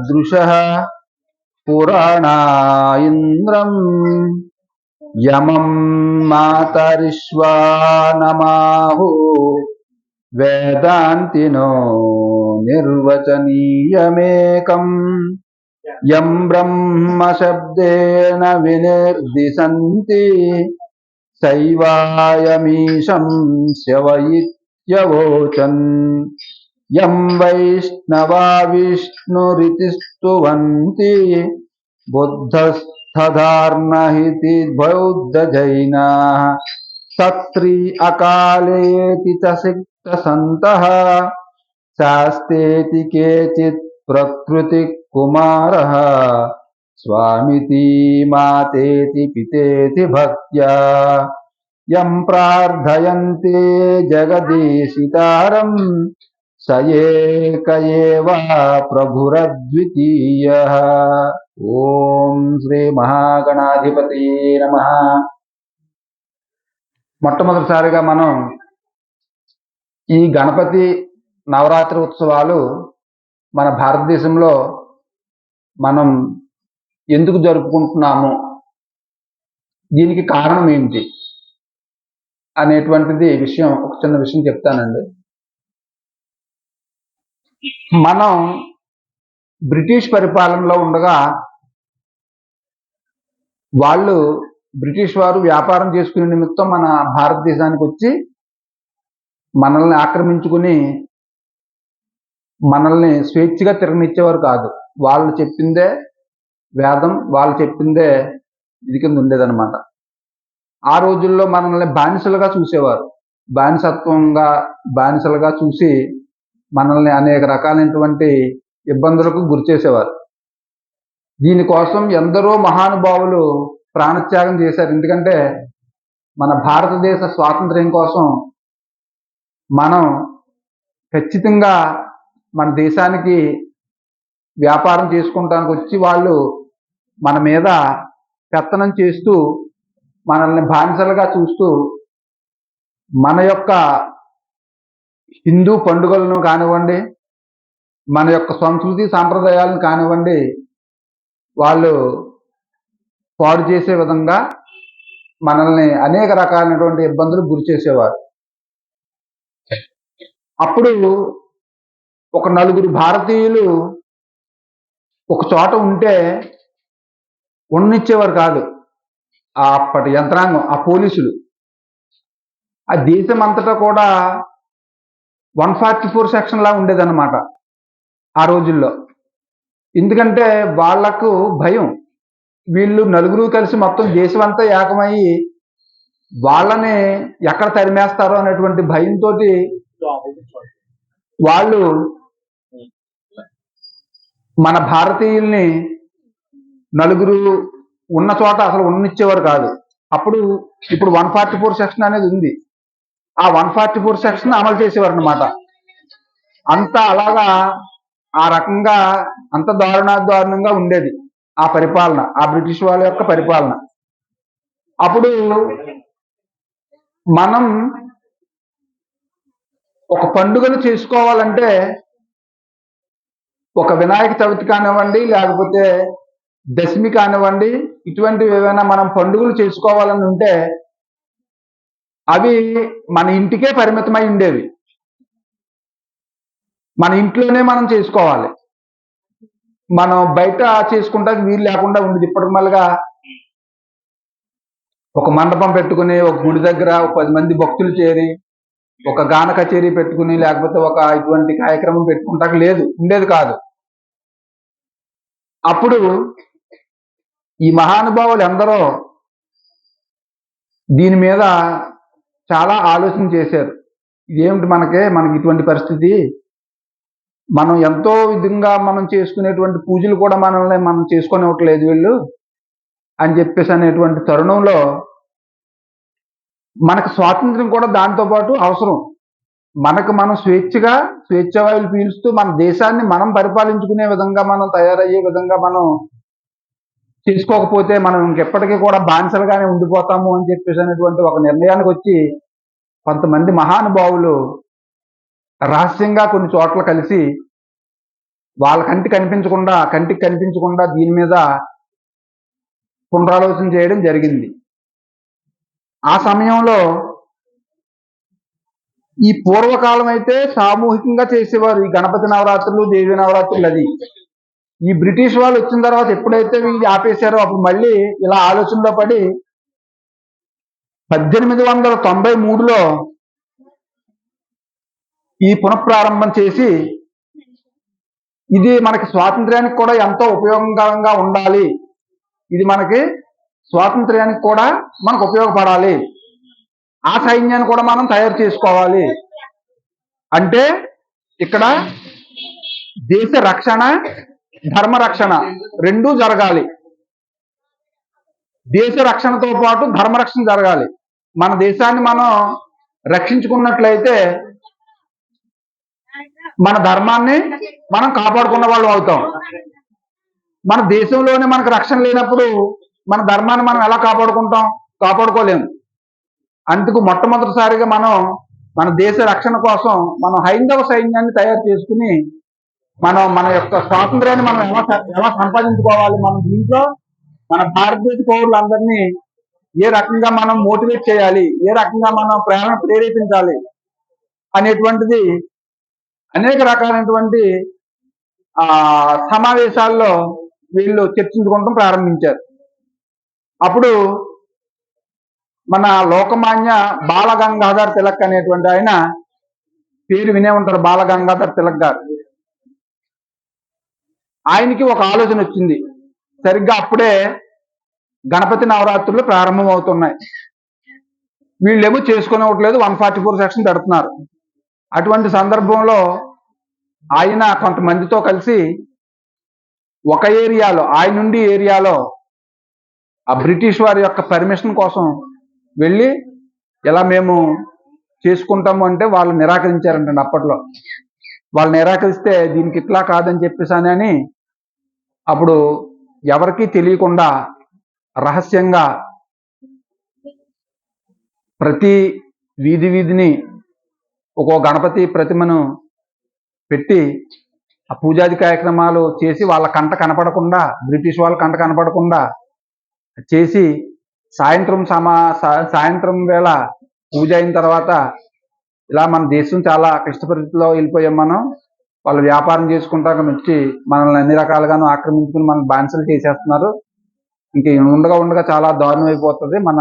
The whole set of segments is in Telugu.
దృశ పురాణా ఇంద్రం యమం మాతరిష్వానమాహు వేదాంతినో నిర్వచనీయమేకం. యం బ్రహ్మ శబ్దేన వినిర్దిశంతి శైవాయమీశం శవయిత్యవోచన్. यम वैष्णवा विष्णुरिति स्तुवन्ति बौद्ध जैना सत्री अकाले च सास्ते केचि प्रकृति कुमार स्वामी माते पितेति भक्त्या। यम प्रार्थयन्ते जगदीशिता ప్రార్థయంతే స ఏక ఏవ ప్రభురద్వితీయ ఓం శ్రీ మహాగణాధిపతి నమ మొట్టమొదటిసారిగా మనం ఈ గణపతి నవరాత్రి ఉత్సవాలు మన భారతదేశంలో మనం ఎందుకు జరుపుకుంటున్నాము? దీనికి కారణం ఏంటి? అనేటువంటిది విషయం ఒక చిన్న విషయం చెప్తానండి. మనం బ్రిటిష్ పరిపాలనలో ఉండగా వాళ్ళు బ్రిటిష్ వారు వ్యాపారం చేసుకునే నిమిత్తం మన భారతదేశానికి వచ్చి మనల్ని ఆక్రమించుకుని మనల్ని స్వేచ్ఛగా తిరగనిచ్చేవారు కాదు. వాళ్ళు చెప్పిందే వేదం వాళ్ళు చెప్పిందే ఇది కింద ఉండేదన్నమాట. ఆ రోజుల్లో మనల్ని బానిసలుగా చూసేవారు. బానిసత్వంగా బానిసలుగా చూసి మనల్ని అనేక రకాలైనటువంటి ఇబ్బందులకు గురి చేసేవారు. దీనికోసం ఎందరో మహానుభావులు ప్రాణత్యాగం చేశారు. ఎందుకంటే మన భారతదేశ స్వాతంత్ర్యం కోసం మనం ఖచ్చితంగా మన దేశానికి వ్యాపారం చేసుకుంటానికి వచ్చి వాళ్ళు మన మీద పెత్తనం చేస్తూ మనల్ని బానిసలుగా చూస్తూ మన యొక్క హిందూ పండుగలను కానివ్వండి మన యొక్క సంస్కృతి సాంప్రదాయాలను కానివ్వండి వాళ్ళు పాడు చేసే విధంగా మనల్ని అనేక రకాలైనటువంటి ఇబ్బందులు గురి చేసేవారు. అప్పుడు ఒక నలుగురు భారతీయులు ఒక చోట ఉంటే ఉండనిచ్చేవారు కాదు. అప్పటి యంత్రాంగం ఆ పోలీసులు. ఆ దేశం అంతటా కూడా వన్ ఫార్టీ ఫోర్ సెక్షన్లా ఉండేదన్నమాట ఆ రోజుల్లో. ఎందుకంటే వాళ్ళకు భయం. వీళ్ళు నలుగురు కలిసి మొత్తం దేశం అంతా ఏకమయ్యి వాళ్ళని ఎక్కడ తరిమేస్తారో అనేటువంటి భయంతో వాళ్ళు మన భారతీయుల్ని నలుగురు ఉన్న చోట అసలు ఉన్నిచ్చేవారు కాదు. అప్పుడు ఇప్పుడు వన్ ఫార్టీ ఫోర్ సెక్షన్ అనేది ఉంది. ఆ వన్ ఫార్టీ ఫోర్ సెక్షన్ అమలు చేసేవారు అనమాట అంత అలాగా ఆ రకంగా అంత దారుణా దారుణంగా ఉండేది ఆ పరిపాలన ఆ బ్రిటిష్ వాళ్ళ యొక్క పరిపాలన. అప్పుడు మనం ఒక పండుగను చేసుకోవాలంటే ఒక వినాయక చవితి కానివ్వండి లేకపోతే దశమి కానివ్వండి ఇటువంటివి ఏవైనా మనం పండుగలు చేసుకోవాలని ఉంటే అవి మన ఇంటికే పరిమితమై ఉండేవి. మన ఇంట్లోనే మనం చేసుకోవాలి. మనం బయట చేసుకుంటా వీలు లేకుండా ఉండేది. ఇప్పటికి మళ్ళీగా ఒక మండపం పెట్టుకుని ఒక గుడి దగ్గర ఒక పది మంది భక్తులు చేరి ఒక గాన కచేరీ పెట్టుకుని లేకపోతే ఒక ఇటువంటి కార్యక్రమం పెట్టుకుంటాక లేదు. ఉండేది కాదు. అప్పుడు ఈ మహానుభావులు ఎందరో దీని మీద చాలా ఆలోచన చేశారు. ఇదేమిటి మనకే? మనకి ఇటువంటి పరిస్థితి? మనం ఎంతో విధంగా మనం చేసుకునేటువంటి పూజలు కూడా మనల్ని మనం చేసుకునివ్వట్లేదు వీళ్ళు అని చెప్పేసి అనేటువంటి తరుణంలో మనకు స్వాతంత్రం కూడా దాంతో పాటు అవసరం. మనకు మనం స్వేచ్ఛగా స్వేచ్ఛావాయులు పీలుస్తూ మన దేశాన్ని మనం పరిపాలించుకునే విధంగా మనం తయారయ్యే విధంగా మనం తీసుకోకపోతే మనం ఇంకెప్పటికీ కూడా బానిసలుగానే ఉండిపోతాము అని చెప్పేసి అనేటువంటి ఒక నిర్ణయానికి వచ్చి కొంతమంది మహానుభావులు రహస్యంగా కొన్ని చోట్ల కలిసి వాళ్ళ కంటి కనిపించకుండా కంటికి కనిపించకుండా దీని మీద పునరాలోచన చేయడం జరిగింది. ఆ సమయంలో ఈ పూర్వకాలం అయితే సామూహికంగా చేసేవారు ఈ గణపతి నవరాత్రులు దేవి నవరాత్రులు అది. ఈ బ్రిటిష్ వాళ్ళు వచ్చిన తర్వాత ఎప్పుడైతే వీళ్ళు ఆపేశారో అప్పుడు మళ్ళీ ఇలా ఆలోచనలో పడి పద్దెనిమిది వందల తొంభై మూడులో ఈ పునఃప్రారంభం చేసి ఇది మనకి స్వాతంత్ర్యానికి కూడా ఎంతో ఉపయోగకరంగా ఉండాలి. ఇది మనకి స్వాతంత్ర్యానికి కూడా మనకు ఉపయోగపడాలి. ఆ సైన్యాన్ని కూడా మనం తయారు చేసుకోవాలి. అంటే ఇక్కడ దేశ రక్షణ ధర్మరక్షణ రెండూ జరగాలి. దేశ రక్షణతో పాటు ధర్మ రక్షణ జరగాలి. మన దేశాన్ని మనం రక్షించుకున్నట్లయితే మన ధర్మాన్ని మనం కాపాడుకున్న వాళ్ళు అవుతాం. మన దేశంలోనే మనకు రక్షణ లేనప్పుడు మన ధర్మాన్ని మనం ఎలా కాపాడుకుంటాం? కాపాడుకోలేము అందుకు మొట్టమొదటిసారిగా మనం మన దేశ రక్షణ కోసం మనం హైందవ సైన్యాన్ని తయారు చేసుకుని మనం మన యొక్క స్వాతంత్రాన్ని మనం ఎలా ఎలా సంపాదించుకోవాలి? మనం దీంట్లో మన భారతదేశ పౌరులందరినీ ఏ రకంగా మనం మోటివేట్ చేయాలి? ఏ రకంగా మనం ప్రేరణ ప్రేరేపించాలి? అనేటువంటిది అనేక రకాలైనటువంటి ఆ సమావేశాల్లో వీళ్ళు చర్చించుకోవడం ప్రారంభించారు. అప్పుడు మన లోకమాన్య బాలగంగాధర్ తిలక్ అనేటువంటి ఆయన పేరు వినే ఉంటారు బాలగంగాధర్ తిలక్ గారు. ఆయనకి ఒక ఆలోచన వచ్చింది. సరిగ్గా అప్పుడే గణపతి నవరాత్రులు ప్రారంభం అవుతున్నాయి వీళ్ళేమో చేసుకునేవట్లేదు వన్ ఫార్టీ ఫోర్ సెక్షన్ పెడుతున్నారు. అటువంటి సందర్భంలో ఆయన కొంతమందితో కలిసి ఒక ఏరియాలో ఆయన ఉండి ఏరియాలో ఆ బ్రిటిష్ వారి యొక్క పర్మిషన్ కోసం వెళ్ళి ఇలా మేము చేసుకుంటాము అంటే వాళ్ళు నిరాకరించారంటండి అప్పట్లో. వాళ్ళు నిరాకరిస్తే దీనికి ఇట్లా కాదని చెప్పేసానని అని అప్పుడు ఎవరికీ తెలియకుండా రహస్యంగా ప్రతి వీధి వీధిని ఒక్కో గణపతి ప్రతిమను పెట్టి ఆ పూజాది కార్యక్రమాలు చేసి వాళ్ళ కంట కనపడకుండా బ్రిటిష్ వాళ్ళ కంట కనపడకుండా చేసి సాయంత్రం సమా సాయంత్రం వేళ పూజ అయిన తర్వాత ఇలా మన దేశం చాలా క్లిష్ట పరిస్థితిలో వెళ్ళిపోయాం మనం. వాళ్ళు వ్యాపారం చేసుకుంటాక వచ్చి మనల్ని అన్ని రకాలుగాను ఆక్రమించుకుని మన బానిసలు చేసేస్తున్నారు. ఇంక ఉండగా ఉండగా చాలా దారుణం అయిపోతుంది. మన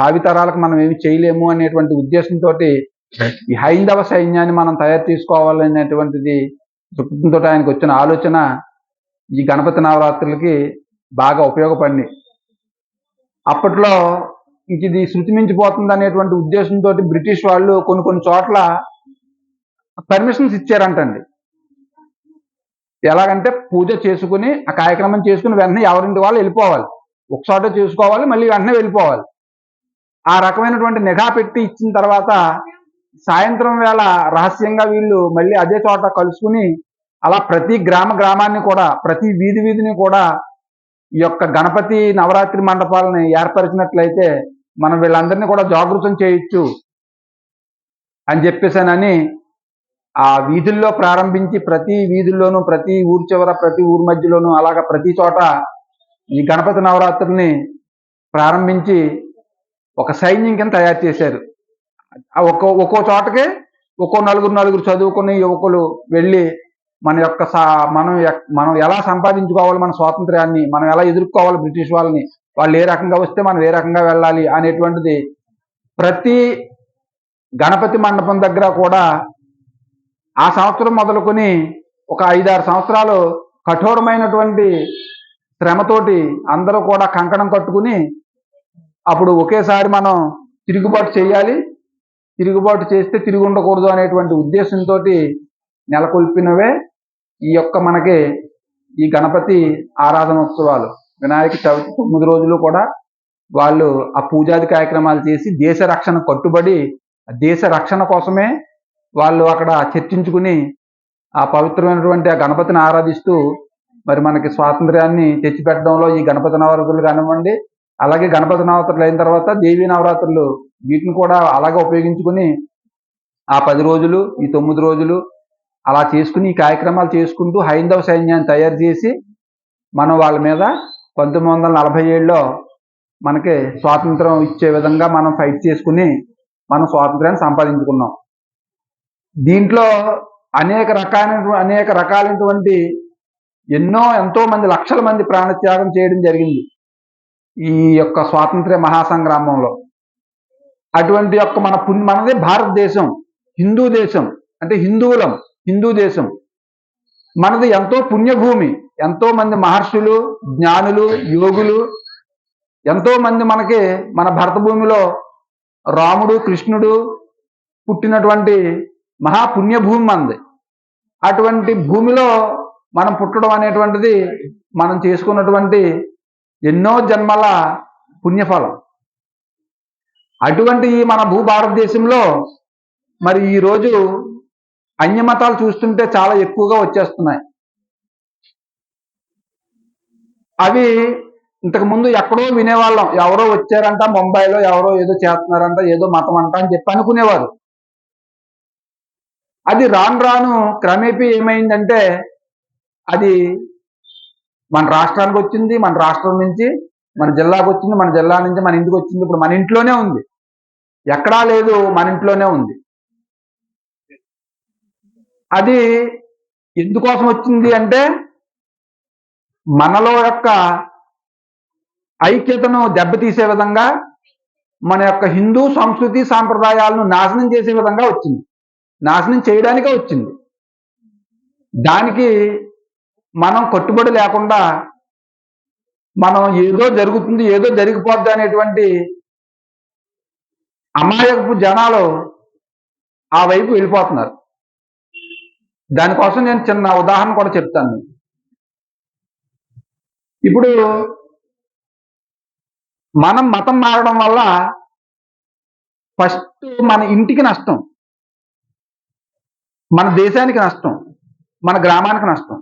భావితరాలకు మనం ఏమి చేయలేము అనేటువంటి ఉద్దేశంతో ఈ హైందవ సైన్యాన్ని మనం తయారు చేసుకోవాలనేటువంటిది దృక్పథంతో ఆయనకు వచ్చిన ఆలోచన ఈ గణపతి నవరాత్రులకి బాగా ఉపయోగపడింది. అప్పట్లో ఇంక ఇది శృతి మించిపోతుంది అనేటువంటి ఉద్దేశంతో బ్రిటిష్ వాళ్ళు కొన్ని కొన్ని చోట్ల పర్మిషన్స్ ఇచ్చారంటండి. ఎలాగంటే పూజ చేసుకుని ఆ కార్యక్రమం చేసుకుని వెంటనే ఎవరింటి వాళ్ళు వెళ్ళిపోవాలి. ఒక చోట చేసుకోవాలి మళ్ళీ వెంటనే వెళ్ళిపోవాలి. ఆ రకమైనటువంటి నిఘా పెట్టి ఇచ్చిన తర్వాత సాయంత్రం వేళ రహస్యంగా వీళ్ళు మళ్ళీ అదే చోట కలుసుకుని అలా ప్రతి గ్రామ గ్రామాన్ని కూడా ప్రతి వీధి వీధిని కూడా ఈ యొక్క గణపతి నవరాత్రి మండపాలని ఏర్పరిచినట్లయితే మనం వీళ్ళందరినీ కూడా జాగృతం చేయొచ్చు అని చెప్పేసానని ఆ వీధుల్లో ప్రారంభించి ప్రతి వీధుల్లోనూ ప్రతి ఊరి చివర ప్రతి ఊరి మధ్యలోనూ అలాగ ప్రతి చోట ఈ గణపతి నవరాత్రుల్ని ప్రారంభించి ఒక సైన్యం కింద తయారు చేశారు. ఆ ఒక్కో ఒక్కో చోటకి ఒక్కో నలుగురు నలుగురు చదువుకుని యువకులు వెళ్ళి మన యొక్క సా- మనం మనం ఎలా సంపాదించుకోవాలి మన స్వాతంత్ర్యాన్ని మనం ఎలా ఎదుర్కోవాలి బ్రిటిష్ వాళ్ళని వాళ్ళు ఏ రకంగా వస్తే మనం ఏ రకంగా వెళ్ళాలి అనేటువంటిది ప్రతి గణపతి మండపం దగ్గర కూడా ఆ సంవత్సరం మొదలుకొని ఒక ఐదారు సంవత్సరాలు కఠోరమైనటువంటి శ్రమతోటి అందరూ కూడా కంకణం కట్టుకుని అప్పుడు ఒకేసారి మనం తిరుగుబాటు చేయాలి. తిరుగుబాటు చేస్తే తిరిగి ఉండకూడదు అనేటువంటి ఉద్దేశంతో నెలకొల్పినవే ఈ యొక్క మనకి ఈ గణపతి ఆరాధనోత్సవాలు. వినాయక చవితి తొమ్మిది రోజులు కూడా వాళ్ళు ఆ పూజాది కార్యక్రమాలు చేసి దేశ రక్షణ కట్టుబడి ఆ దేశ రక్షణ కోసమే వాళ్ళు అక్కడ చర్చించుకుని ఆ పవిత్రమైనటువంటి ఆ గణపతిని ఆరాధిస్తూ మరి మనకి స్వాతంత్ర్యాన్ని తెచ్చిపెట్టడంలో ఈ గణపతి నవరాత్రులు కానివ్వండి అలాగే గణపతి నవరాత్రులు అయిన తర్వాత దేవీ నవరాత్రులు వీటిని కూడా అలాగే ఉపయోగించుకుని ఆ పది రోజులు ఈ తొమ్మిది రోజులు అలా చేసుకుని ఈ కార్యక్రమాలు చేసుకుంటూ హైందవ సైన్యాన్ని తయారు చేసి మనం వాళ్ళ మీద పంతొమ్మిది వందల నలభై ఏడులో మనకి స్వాతంత్రం ఇచ్చే విధంగా మనం ఫైట్ చేసుకుని మనం స్వాతంత్రాన్ని సంపాదించుకున్నాం. దీంట్లో అనేక రకాలైన అనేక రకాలైనటువంటి ఎన్నో ఎంతో మంది లక్షల మంది ప్రాణత్యాగం చేయడం జరిగింది. ఈ యొక్క స్వాతంత్ర్య మహాసంగ్రామంలో. అటువంటి యొక్క మన పుణ్య మనది భారతదేశం హిందూ దేశం అంటే హిందువులం హిందూ దేశం. మనది ఎంతో పుణ్యభూమి ఎంతో మంది మహర్షులు జ్ఞానులు యోగులు ఎంతో మంది మనకి మన భరత భూమిలో రాముడు కృష్ణుడు పుట్టినటువంటి మహాపుణ్యభూమి మనది అటువంటి భూమిలో మనం పుట్టడం అనేటువంటిది మనం చేసుకున్నటువంటి ఎన్నో జన్మల పుణ్యఫలం. అటువంటి ఈ మన భూ భారతదేశంలో మరి ఈ రోజు అన్యమతాలు చూస్తుంటే చాలా ఎక్కువగా వచ్చేస్తున్నాయి. అవి ఇంతకుముందు ఎక్కడో వినేవాళ్ళం. ఎవరో వచ్చారంట ముంబైలో ఎవరో ఏదో చేస్తున్నారంట ఏదో మతం అంట అని చెప్పి అనుకునేవారు. అది రాను రాను క్రమేపీ ఏమైందంటే అది మన రాష్ట్రానికి వచ్చింది మన రాష్ట్రం నుంచి మన జిల్లాకు వచ్చింది మన జిల్లా నుంచి మన ఇంటికి వచ్చింది. ఇప్పుడు మన ఇంట్లోనే ఉంది. ఎక్కడా లేదు మన ఇంట్లోనే ఉంది. అది ఎందుకోసం వచ్చింది అంటే మనలో యొక్క ఐక్యతను దెబ్బతీసే విధంగా మన యొక్క హిందూ సంస్కృతి సాంప్రదాయాలను నాశనం చేసే విధంగా వచ్చింది. నాశనం చేయడానికే వచ్చింది. దానికి మనం కట్టుబడి లేకుండా మనం ఏదో జరుగుతుంది ఏదో జరిగిపోద్ది అనేటువంటి అమాయకపు జనాలు ఆ వైపు వెళ్ళిపోతున్నారు. దానికోసం నేను చిన్న ఉదాహరణ కూడా చెప్తాను. ఇప్పుడు మనం మతం మారడం వల్ల ఫస్ట్ మన ఇంటికి నష్టం. మన దేశానికి నష్టం మన గ్రామానికి నష్టం.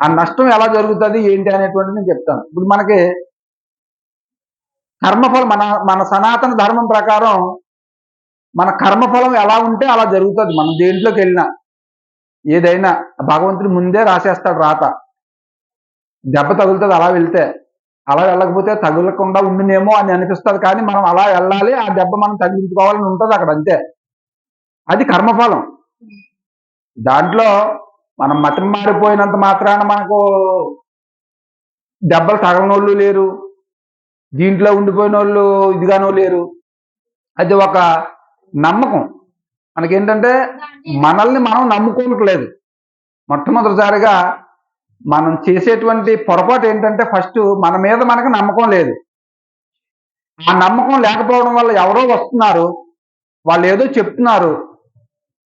ఆ నష్టం ఎలా జరుగుతుంది ఏంటి అనేటువంటిది నేను చెప్తాను. ఇప్పుడు మనకి కర్మఫలం మన మన సనాతన ధర్మం ప్రకారం మన కర్మఫలం ఎలా ఉంటే అలా జరుగుతుంది. మనం దేంట్లోకి వెళ్ళినా ఏదైనా భగవంతుడు ముందే రాసేస్తాడు రాత. దెబ్బ తగులుతుంది అలా వెళ్తే అలా వెళ్ళకపోతే తగులకుండా ఉండునేమో అని అనిపిస్తుంది కానీ మనం అలా వెళ్ళాలి ఆ దెబ్బ మనం తగ్గించుకోవాలని ఉంటుంది అక్కడ అంతే. అది కర్మఫలం. దాంట్లో మనం మతం మారిపోయినంత మాత్రాన మనకు దెబ్బలు తగలనోళ్ళు లేరు దీంట్లో ఉండిపోయిన వాళ్ళు ఇదిగానో లేరు. అది ఒక నమ్మకం. మనకేంటంటే మనల్ని మనం నమ్ముకోవట్లేదు మొట్టమొదటిసారిగా మనం చేసేటువంటి పొరపాటు ఏంటంటే ఫస్ట్ మన మీద మనకు నమ్మకం లేదు. ఆ నమ్మకం లేకపోవడం వల్ల ఎవరో వస్తున్నారు వాళ్ళు ఏదో చెప్తున్నారు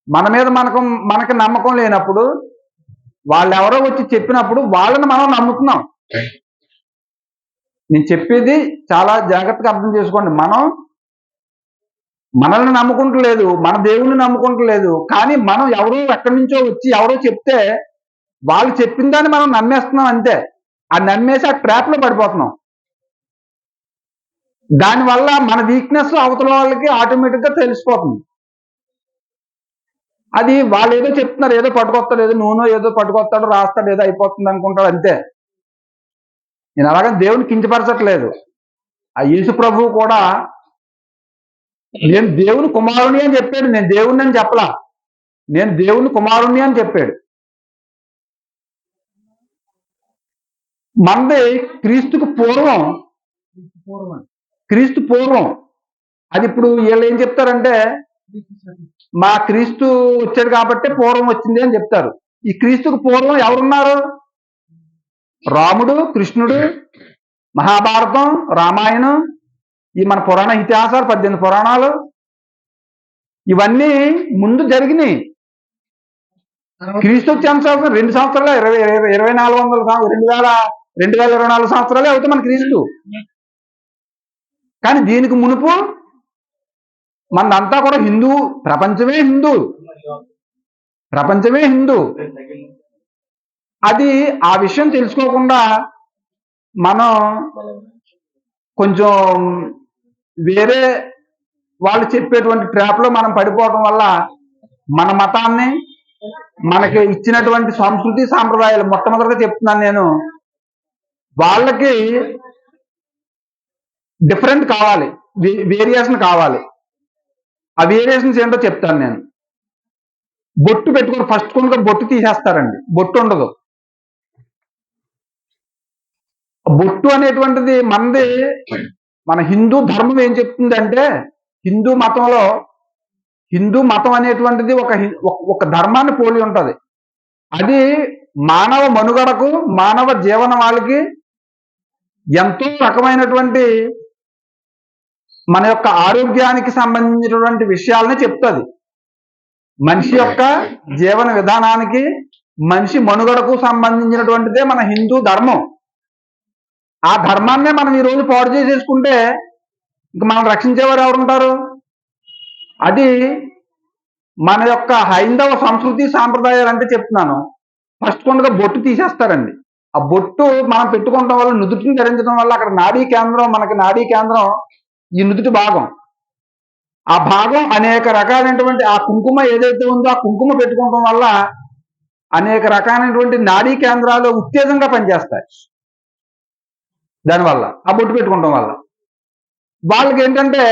మన మీద మనకు మనకి నమ్మకం లేనప్పుడు వాళ్ళు ఎవరో వచ్చి చెప్పినప్పుడు వాళ్ళని మనం నమ్ముతున్నాం. నేను చెప్పేది చాలా జాగ్రత్తగా అర్థం చేసుకోండి. మనం మనల్ని నమ్ముకుంటలేదు మన దేవుణ్ణి నమ్ముకుంటలేదు కానీ మనం ఎవరో ఎక్కడి నుంచో వచ్చి ఎవరో చెప్తే వాళ్ళు చెప్పిన దాన్ని మనం నమ్మేస్తున్నాం అంతే. ఆ నమ్మేసి ఆ ట్రాప్లో పడిపోతున్నాం. దానివల్ల మన వీక్నెస్ అవతల వాళ్ళకి ఆటోమేటిక్గా తెలిసిపోతుంది. అది వాళ్ళు ఏదో చెప్తున్నారు ఏదో పట్టుకొస్తాడు ఏదో నూనె ఏదో పట్టుకొస్తాడు రాస్తాడు ఏదో అయిపోతుంది అనుకుంటాడు అంతే. నేను అలాగని దేవుని కించపరచట్లేదు. ఆ యేసు ప్రభువు కూడా నేను దేవుని కుమారుని అని చెప్పాడు నేను దేవుణ్ణి అని చెప్పలా. నేను దేవుని కుమారుణ్ణి అని చెప్పాడు. మనది క్రీస్తుకు పూర్వం క్రీస్తు పూర్వం అది ఇప్పుడు వీళ్ళు ఏం చెప్తారంటే మా క్రీస్తు వచ్చాడు కాబట్టి పూర్వం వచ్చింది అని చెప్తారు. ఈ క్రీస్తుకు పూర్వం ఎవరున్నారు? రాముడు కృష్ణుడు మహాభారతం రామాయణం ఈ మన పురాణ ఇతిహాసాలు పద్దెనిమిది పురాణాలు ఇవన్నీ ముందు జరిగినాయి. క్రీస్తు వచ్చే సంవత్సరం రెండు సంవత్సరాలు ఇరవై ఇరవై నాలుగు వందల రెండు వేల రెండు వేల ఇరవై నాలుగు సంవత్సరాలే అవుతాయి మన క్రీస్తు. కానీ దీనికి మునుపు మనంతా కూడా హిందూ ప్రపంచమే హిందూ. ప్రపంచమే హిందూ. అది ఆ విషయం తెలుసుకోకుండా మనం కొంచెం వేరే వాళ్ళు చెప్పేటువంటి ట్రాప్లో మనం పడిపోవడం వల్ల మన మతాన్ని మనకి ఇచ్చినటువంటి సంస్కృతి సాంప్రదాయాలు మొట్టమొదటిగా చెప్తున్నాను నేను. వాళ్ళకి డిఫరెంట్ కావాలి. వేరియేషన్ కావాలి. ఆ వేరియేషన్స్ ఏంటో చెప్తాను నేను. బొట్టు పెట్టుకుని ఫస్ట్ కొనుక బొట్టు తీసేస్తారండి. బొట్టు ఉండదు. బొట్టు అనేటువంటిది మనది మన హిందూ ధర్మం ఏం చెప్తుంది అంటే హిందూ మతంలో హిందూ మతం అనేటువంటిది ఒక ఒక- ధర్మాన్ని పోలి ఉంటుంది. అది మానవ మనుగడకు మానవ జీవన వాళ్ళకి ఎంతో రకమైనటువంటి మన యొక్క ఆరోగ్యానికి సంబంధించినటువంటి విషయాలని చెప్తుంది. మనిషి యొక్క జీవన విధానానికి మనిషి మనుగడకు సంబంధించినటువంటిదే మన హిందూ ధర్మం. ఆ ధర్మాన్నే మనం ఈ రోజు పాడు చేసేసుకుంటే ఇంక మనం రక్షించేవారు ఎవరు ఉంటారు అది మన యొక్క హైందవ సంస్కృతి సాంప్రదాయాలు అంటే చెప్తున్నాను. ఫస్ట్ కొండగా బొట్టు తీసేస్తారండి. ఆ బొట్టు మనం పెట్టుకోవడం వల్ల నుదుటిని ధరించడం వల్ల అక్కడ నాడీ కేంద్రం మనకి నాడీ కేంద్రం ఈ నుదుటి భాగం. ఆ భాగం అనేక రకాలైనటువంటి ఆ కుంకుమ ఏదైతే ఉందో ఆ కుంకుమ పెట్టుకోవడం వల్ల అనేక రకాలైనటువంటి నాడీ కేంద్రాలు ఉత్తేజంగా పనిచేస్తాయి. దానివల్ల ఆ బొట్టు పెట్టుకోవడం వల్ల. వాళ్ళకి ఏంటంటే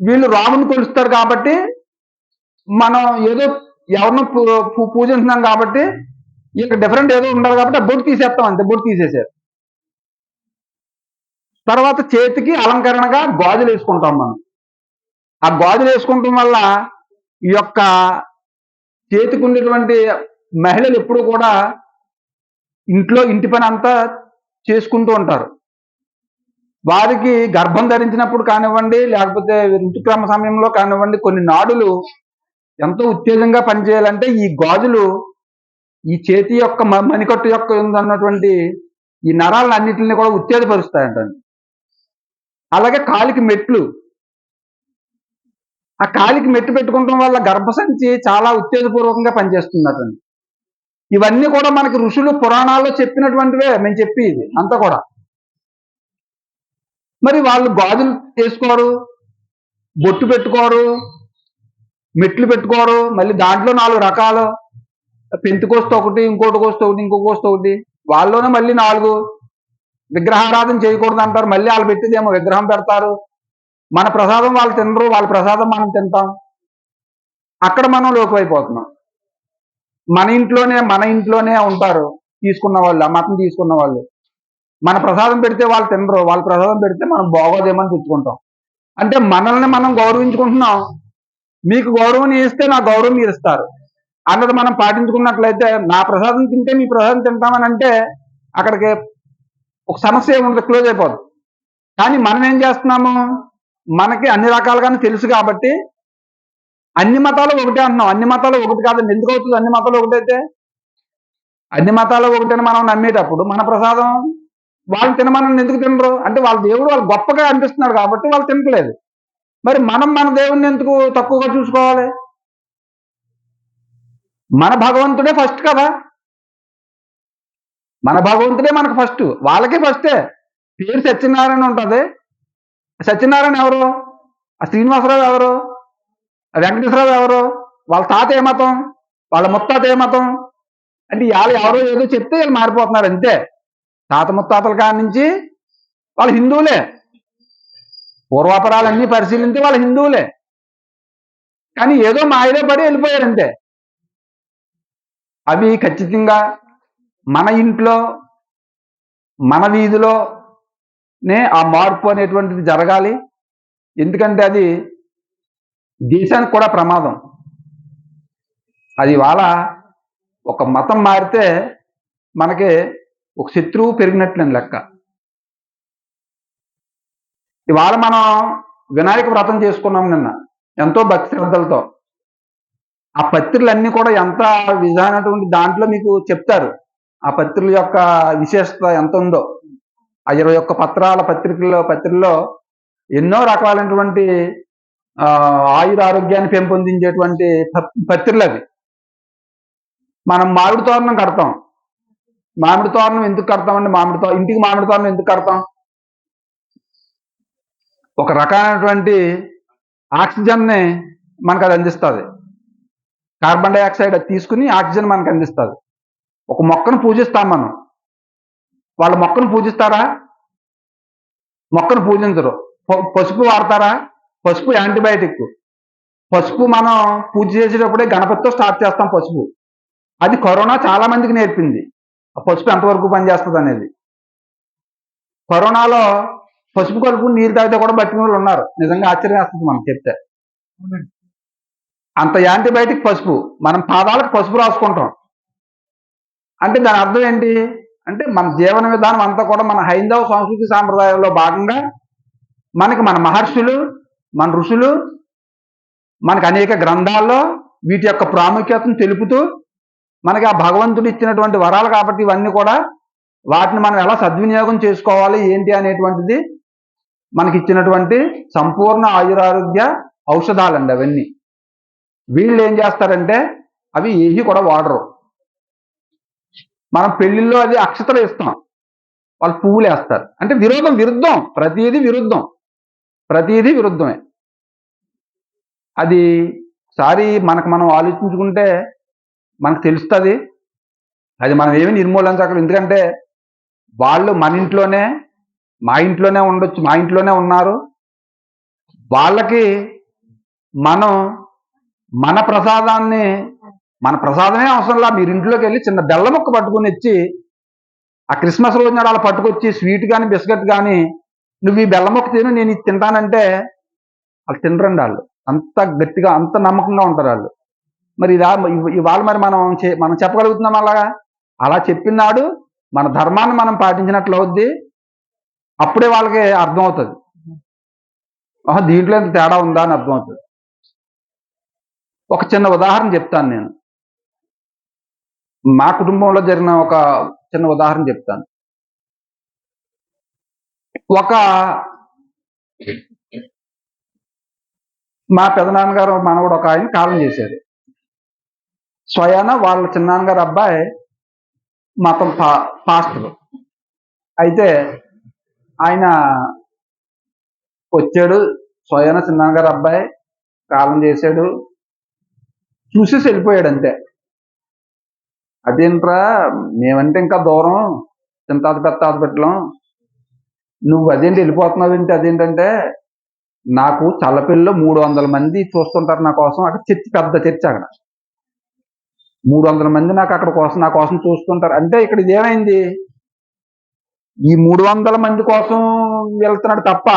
వీళ్ళు రాముని కొలుస్తారు కాబట్టి మనం ఏదో ఎవరినో పూ- పూజించినాం పూజిస్తున్నాం కాబట్టి ఇక డిఫరెంట్ ఏదో ఉండాలి కాబట్టి ఆ బొట్టు తీసేస్తాం అంతే బొట్టు తీసేసారు తర్వాత చేతికి అలంకరణగా గాజులు వేసుకుంటాం మనం. ఆ గాజులు వేసుకుంటాం వల్ల ఈ యొక్క చేతికి ఉండేటువంటి మహిళలు ఎప్పుడు కూడా ఇంట్లో ఇంటి పని అంతా చేసుకుంటూ ఉంటారు. వారికి గర్భం ధరించినప్పుడు కానివ్వండి లేకపోతే ఋతుక్రమ సమయంలో కానివ్వండి కొన్ని నాడులు ఎంతో ఉత్తేజంగా పనిచేయాలంటే ఈ గాజులు ఈ చేతి యొక్క మణికట్టు యొక్క ఉన్నటువంటి ఈ నరాలను అన్నింటిని కూడా ఉత్తేజపరుస్తాయంటండి. అలాగే కాలికి మెట్లు. ఆ కాలికి మెట్టు పెట్టుకోవడం వల్ల గర్భసంచి చాలా ఉత్తేజపూర్వకంగా పనిచేస్తుందటండి ఇవన్నీ కూడా మనకి ఋషులు పురాణాల్లో చెప్పినటువంటివే మేము చెప్పి ఇది అంతా కూడా. మరి వాళ్ళు గాజులు చేసుకోరు బొట్టు పెట్టుకోరు మెట్లు పెట్టుకోరు మళ్ళీ దాంట్లో నాలుగు రకాలు. పెంతుకోస్తే ఒకటి ఇంకోటి కోస్తే ఒకటి ఇంకో కోస్తే ఒకటి. వాళ్ళలోనే మళ్ళీ నాలుగు. విగ్రహారాధన చేయకూడదు అంటారు మళ్ళీ వాళ్ళు పెట్టిదేమో విగ్రహం పెడతారు. మన ప్రసాదం వాళ్ళు తినరు వాళ్ళ ప్రసాదం మనం తింటాం. అక్కడ మనం లోకువైపోతున్నాం. మన ఇంట్లోనే మన ఇంట్లోనే ఉంటారు తీసుకున్న వాళ్ళు ఆ మతం తీసుకున్న వాళ్ళు. మన ప్రసాదం పెడితే వాళ్ళు తినరు వాళ్ళ ప్రసాదం పెడితే మనం బాగోదేమని తెచ్చుకుంటాం. అంటే మనల్ని మనం గౌరవించుకుంటున్నాం. మీకు గౌరవం ఇస్తే నా గౌరవం మీరు ఇస్తారు. అన్నది మనం పాటించుకున్నట్లయితే నా ప్రసాదం తింటే మీ ప్రసాదం తింటామని అంటే అక్కడికి ఒక సమస్య ఏముంటుంది క్లోజ్ అయిపోదు. కానీ మనం ఏం చేస్తున్నాము? మనకి అన్ని రకాలుగానే తెలుసు కాబట్టి అన్ని మతాలు ఒకటే అంటున్నాం. అన్ని మతాలు ఒకటి కాదండి. ఎందుకు అవుతుంది? అన్ని మతాలు ఒకటైతే అన్ని మతాలు ఒకటని మనం నమ్మేటప్పుడు మన ప్రసాదం వాళ్ళు తినమని ఎందుకు తినరు? అంటే వాళ్ళ దేవుడు వాళ్ళు గొప్పగా అనిపిస్తున్నాడు కాబట్టి వాళ్ళు తినట్లేదు. మరి మనం మన దేవుణ్ణి ఎందుకు తక్కువగా చూసుకోవాలి? మన భగవంతుడే ఫస్ట్ కదా. మన భగవంతుడే మనకు ఫస్ట్ వాళ్ళకే ఫస్టే పేరు సత్యనారాయణ ఉంటుంది. సత్యనారాయణ ఎవరు? ఆ శ్రీనివాసరావు ఎవరు? వెంకటేశ్వరరావు ఎవరు? వాళ్ళ తాత ఏ మతం? వాళ్ళ ముత్తాత ఏ మతం? అంటే వాళ్ళు ఎవరో ఏదో చెప్తే వీళ్ళు మారిపోతున్నారు అంతే. తాత ముత్తాతల కాడి నుంచి వాళ్ళు హిందువులే. పూర్వాపరాలన్నీ పరిశీలించి వాళ్ళు హిందువులే. కానీ ఏదో మాయలో పడి వెళ్ళిపోయారు అంతే. అవి ఖచ్చితంగా మన ఇంట్లో మన వీధిలోనే ఆ మార్పు అనేటువంటిది జరగాలి. ఎందుకంటే అది దేశానికి కూడా ప్రమాదం. అది వాళ్ళ ఒక మతం మారితే మనకి ఒక శత్రువు పెరిగినట్లని లెక్క. ఇవాళ మనం వినాయక వ్రతం చేసుకున్నాం నిన్న ఎంతో భక్తి శ్రద్ధలతో. ఆ పత్రికలన్నీ కూడా ఎంత విధానటువంటి దాంట్లో మీకు చెప్తారు. ఆ పత్రికల యొక్క విశేషత ఎంత ఉందో ఆ ఇరవై ఒక్క పత్రాల పత్రికల్లో పత్రికల్లో ఎన్నో రకాలైనటువంటి ఆయుర ఆరోగ్యాన్ని పెంపొందించేటువంటి ప- పత్రికలు అవి. మనం మామిడి తోరణం కడతాం. మామిడి తోరణం ఎందుకు కడతామండి? మామిడి తో ఇంటికి మామిడి తోరణం ఎందుకు కడతాం? ఒక రకమైనటువంటి ఆక్సిజన్ని మనకు అది అందిస్తుంది. కార్బన్ డైఆక్సైడ్ అది తీసుకుని ఆక్సిజన్ మనకు అందిస్తుంది. ఒక మొక్కను పూజిస్తాం మనం. వాళ్ళ మొక్కను పూజిస్తారా? మొక్కను పూజించరు. పసుపు వాడతారా? పసుపు యాంటీబయాటిక్. పసుపు మనం పూజ చేసేటప్పుడే గణపతితో స్టార్ట్ చేస్తాం పసుపు. అది కరోనా చాలా మందికి నేర్పింది. ఆ పసుపు ఎంతవరకు పనిచేస్తుంది అనేది కరోనాలో పసుపు కలుపు నీరు తాగితే కూడా బతికిన వాళ్ళు ఉన్నారు. నిజంగా ఆశ్చర్యం వేస్తుంది మనం చెప్తే. అంత యాంటీబయాటిక్ పసుపు. మనం పాదాలకు పసుపు రాసుకుంటాం. అంటే దాని అర్థం ఏంటి? అంటే మన జీవన విధానం అంతా కూడా మన హైందవ సంస్కృతి సాంప్రదాయంలో భాగంగా మనకి మన మహర్షులు మన ఋషులు మనకు అనేక గ్రంథాల్లో వీటి యొక్క ప్రాముఖ్యతను తెలుపుతూ మనకి ఆ భగవంతుడు ఇచ్చినటువంటి వరాలు కాబట్టి ఇవన్నీ కూడా వాటిని మనం ఎలా సద్వినియోగం చేసుకోవాలి ఏంటి అనేటువంటిది మనకి ఇచ్చినటువంటి సంపూర్ణ ఆయురారోగ్య ఔషధాలండి అవన్నీ. వీళ్ళు ఏం చేస్తారంటే అవి ఏవి కూడా వాడరు. మనం పెళ్ళిల్లో అది అక్షతలు ఇస్తాం వాళ్ళు పువ్వులు వేస్తారు. అంటే విరోధం విరుద్ధం. ప్రతిదీ విరుద్ధం. ప్రతిదీ విరుద్ధమే. అది సారి మనకు మనం ఆలోచించుకుంటే మనకు తెలుస్తుంది. అది మనం ఏమి నిర్మూలించగలం ఎందుకంటే వాళ్ళు మన ఇంట్లోనే మా ఇంట్లోనే ఉండొచ్చు మా ఇంట్లోనే ఉన్నారు. వాళ్ళకి మనం మన ప్రసాదాన్ని మన ప్రసాదమే అవసరంలా మీరు ఇంట్లోకి వెళ్ళి చిన్న బెల్ల ముక్క పట్టుకుని వచ్చి ఆ క్రిస్మస్ రోజు నాడు అలా పట్టుకొచ్చి స్వీట్ కానీ బిస్కెట్ కానీ నువ్వు ఈ బెల్ల ముక్క తిను నేను ఇది తింటానంటే వాళ్ళు తినరండి వాళ్ళు. అంత గట్టిగా అంత నమ్మకంగా ఉంటారు వాళ్ళు. మరి ఇదా ఇవాళ మరి మనం మనం చెప్పగలుగుతున్నాం అలాగా? అలా చెప్పినాడు మన ధర్మాన్ని మనం పాటించినట్లు అవుద్ది. అప్పుడే వాళ్ళకి అర్థమవుతుంది. దీంట్లో ఎంత తేడా ఉందా అని అర్థమవుతుంది. ఒక చిన్న ఉదాహరణ చెప్తాను నేను. మా కుటుంబంలో జరిగిన ఒక చిన్న ఉదాహరణ చెప్తాను. ఒక మా పెదనాన్నగారు మనవడు ఒక ఆయన కాలం చేశారు. స్వయాన వాళ్ళ చిన్నాన్నగారు అబ్బాయి మతం పా పాస్టర్. అయితే ఆయన వచ్చాడు స్వయాన చిన్నాన్నగారు అబ్బాయి కాలం చేశాడు చూసేసి వెళ్ళిపోయాడు అంతే. అదేంట్రా? మేమంటే ఇంకా దూరం. చింతాది పెత్తాది పెట్టలం నువ్వు అదేంటి వెళ్ళిపోతున్నావు ఏంటి అదేంటంటే నాకు చల్లపిల్లిలో మూడు వందల మంది చూస్తుంటారు నా కోసం. అక్కడ చర్చి పెద్ద చర్చి అక్కడ. మూడు వందల మంది నాకు అక్కడ కోసం నా కోసం చూస్తుంటారు. అంటే ఇక్కడ ఇదేమైంది? ఈ మూడు వందల మంది కోసం వెళ్తున్నాడు తప్ప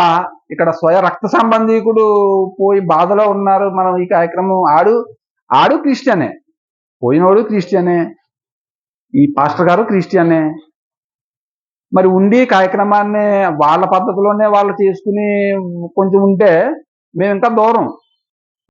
ఇక్కడ స్వయ రక్త సంబంధీకుడు పోయి బాధలో ఉన్నారు. మనం ఈ కార్యక్రమం ఆడు ఆడు క్రిస్టియనే. పోయినోడు క్రిస్టియనే. ఈ పాస్టర్ గారు క్రిస్టియనే. మరి ఉండి కార్యక్రమాన్ని వాళ్ళ పద్ధతిలోనే వాళ్ళు చేసుకుని కొంచెం ఉంటే మేము ఇంకా దూరం.